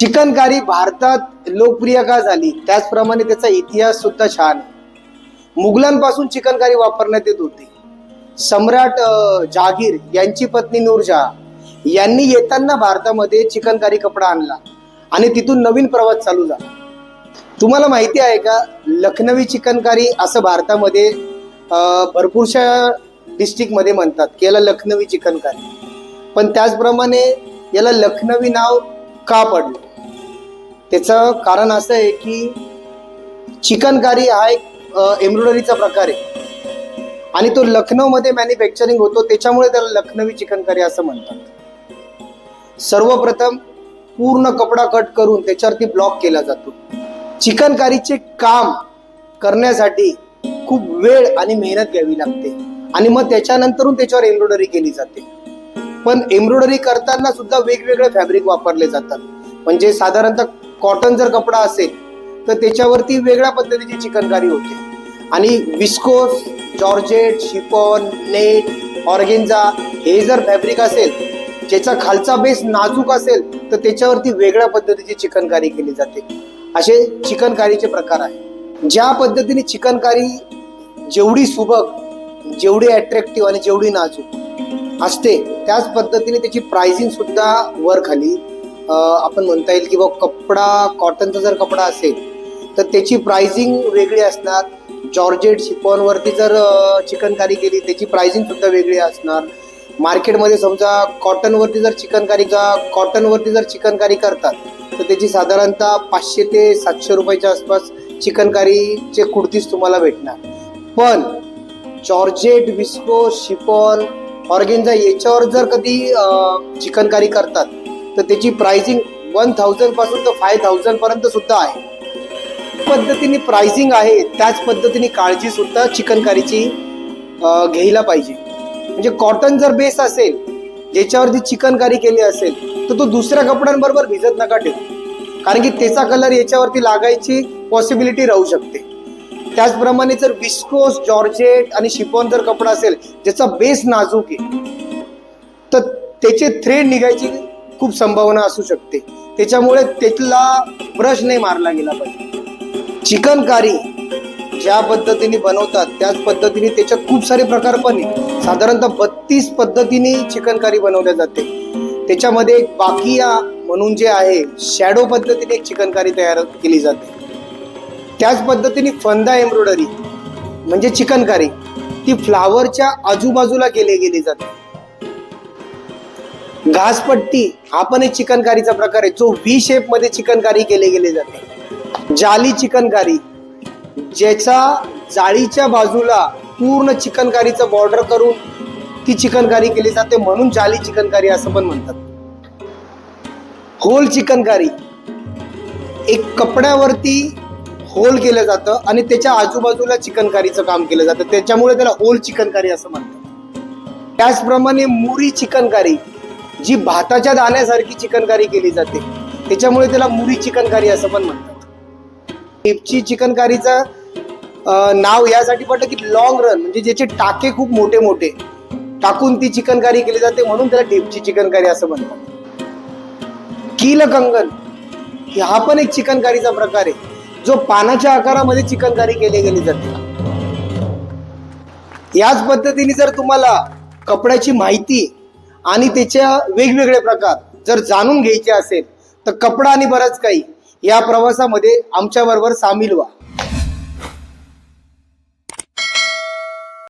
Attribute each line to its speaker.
Speaker 1: चिकनकारी भारतात लोकप्रिय का झाली? त्याचप्रमाणे त्याचा इतिहास सुद्धा छान आहे. मुघलांपासून चिकनकारी वापरण्यात येत होती. सम्राट जागीर जहागीर यांची पत्नी नूरजहा यांनी येताना भारतामध्ये चिकनकारी कपडा आणला आणि तिथून नवीन प्रवास चालू झाला. तुम्हाला माहिती आहे का लखनवी चिकनकारी असं भारतामध्ये भरपूरशा डिस्ट्रिक्टमध्ये म्हणतात की याला लखनवी चिकनकारी. पण त्याचप्रमाणे याला लखनवी नाव का पडलं? त्याचं कारण असं आहे की चिकनकारी हा एक एम्ब्रॉयडरीचा प्रकार आहे. आणि तो लखनौमध्ये मॅन्युफॅक्चरिंग होतो त्याच्यामुळे त्याला लखनवी चिकनकारी असं म्हणतात. सर्वप्रथम पूर्ण कपडा कट करून त्याच्यावरती ब्लॉक केला जातो. चिकनकारीचे काम करण्यासाठी खूप वेळ आणि मेहनत घ्यावी लागते. आणि मग त्याच्यानंतरून त्याच्यावर एम्ब्रॉयडरी केली जाते. पण एम्ब्रॉयडरी करताना सुद्धा वेगवेगळे फॅब्रिक वापरले जातात. म्हणजे साधारणतः कॉटन जर कपडा असेल तर त्याच्यावरती वेगळ्या पद्धतीची चिकनकारी होते. आणि viscose georgette chiffon net organza हे जर फॅब्रिक असेल ज्याचा खालचा बेस नाजूक असेल तर त्याच्यावरती वेगळ्या पद्धतीची चिकनकारी केली जाते. असे चिकनकारीचे प्रकार आहे ज्या पद्धतीने चिकनकारी जेवढी सुबक जेवढी अट्रॅक्टिव्ह आणि जेवढी नाजूक असते त्याच पद्धतीने त्याची प्राइसिंग सुद्धा वर खाली आपण म्हणता येईल की बा कपडा कॉटनचा जर कपडा असेल तर त्याची प्राइसिंग वेगळी असणार. जॉर्जेट शिपॉनवरती जर चिकनकारी केली त्याची प्राइसिंग सुद्धा वेगळी असणार. मार्केटमध्ये समजा कॉटनवरती जर चिकनकारी किंवा कॉटनवरती जर चिकनकारी करतात तर त्याची साधारणतः पाचशे ते सातशे रुपयाच्या आसपास चिकनकारीचे कुर्तीज तुम्हाला भेटणार. पण जॉर्जेट विस्को शिपॉन ऑर्गेन्झा याच्यावर जर कधी चिकनकारी करतात तर त्याची प्राइसिंग वन थाउजंडपासून तर फाय थाउजंड पर्यंत सुद्धा आहे. पद्धतीने प्राइसिंग आहे त्याच पद्धतीने काळजी सुद्धा चिकनकारीची घ्यायला पाहिजे. म्हणजे कॉटन जर बेस असेल ज्याच्यावरती चिकनकारी केली असेल तर तो दुसऱ्या कपड्यांबरोबर भिजत नका ठेवू. कारण की त्याचा कलर याच्यावरती लागायची पॉसिबिलिटी राहू शकते. त्याचप्रमाणे जर विस्कोस जॉर्जेट आणि शिफॉन जर कपडा असेल ज्याचा बेस नाजूक आहे तर त्याचे थ्रेड निघायची खूप संभावना असू शकते. त्याच्यामुळे त्यातला ब्रश नाही मारला गेला पाहिजे. चिकनकारी ज्या पद्धतीने बनवतात त्याच पद्धतीने त्याच्यात खूप सारे प्रकार पण आहेत. साधारणतः बत्तीस पद्धतीने चिकनकारी बनवल्या जाते. त्याच्यामध्ये एक बाकिया म्हणून जे आहे शॅडो पद्धतीने एक चिकनकारी तयार केली जाते. त्याच पद्धतीने फंदा एम्ब्रॉयडरी म्हणजे चिकनकारी ती फ्लावरच्या आजूबाजूला केली गेली जाते. घासपट्टी हा पण एक चिकनकारीचा प्रकार आहे. जो व्ही शेपमध्ये चिकनकारी केली गेली जाते. जाली चिकनकारी ज्याचा जाळीच्या बाजूला पूर्ण चिकनकारीचा बॉर्डर करून ती चिकनकारी केली जाते. म्हणून जाली चिकनकारी असं पण म्हणतात. होल चिकनकारी एक कपड्यावरती होल केलं जातं आणि त्याच्या आजूबाजूला चिकनकारीचं काम केलं जातं. त्याच्यामुळे त्याला होल चिकनकारी असं म्हणतात. त्याचप्रमाणे मुरी चिकनकारी जी भाताच्या दाण्यासारखी चिकनकारी केली जाते त्याच्यामुळे त्याला मुरी चिकनकारी असं पण म्हणतात. टिपची चिकनकारीचं नाव यासाठी पडलं की लॉंग रन म्हणजे ज्याचे टाके खूप मोठे मोठे टाकून ती चिकनकारी केली जाते म्हणून त्याला टिपची चिकनकारी असं म्हणतात. किल कंगन हा पण एक चिकनकारीचा प्रकार आहे जो पानाच्या आकारामध्ये चिकनकारी केली गेली जाते. याच पद्धतीने जर तुम्हाला कपड्याची माहिती आणि त्याच्या वेगवेगळे प्रकार. जर जाणून घ्यायचे असेल तर कपडा आणि बरंच काही. या प्रवासामध्ये आमच्याबरोबर सामील व्हा.